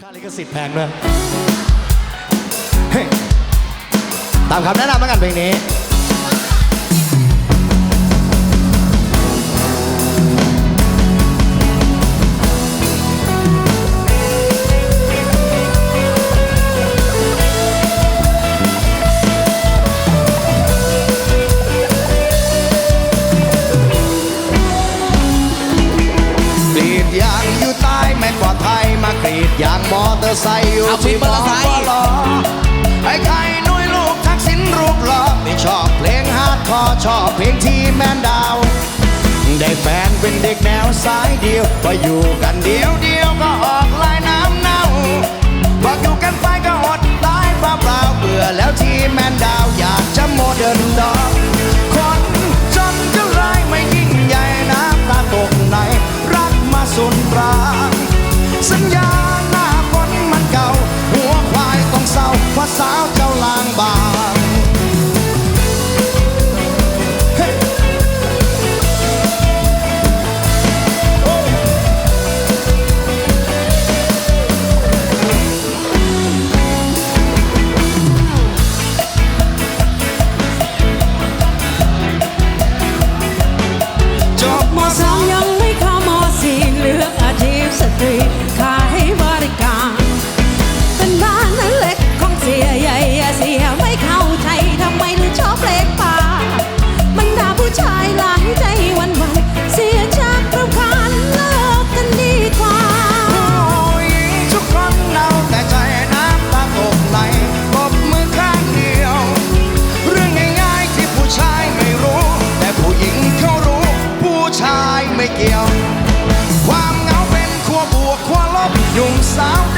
ค่าลิขสิทธิ์แพงด้วย ตามคำแนะนำแล้วกันเพลงนี้ ร์ไซค์อยู่ที่บอปลอไอ้ไข่นุ้ยลูกทักสินรูปหล่อไม่ชอบเพลงฮาร์ดคอร์ชอบเพลงที่แมนดาวได้แฟนเป็นเด็กแนวสายเดียวพออยู่กันเดียวเดียวก็ออกไล somebody. Hey. Oh. ยว ความเหงาเป็นขั้วบวกขั้วลบยุ่งสาว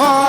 Oh.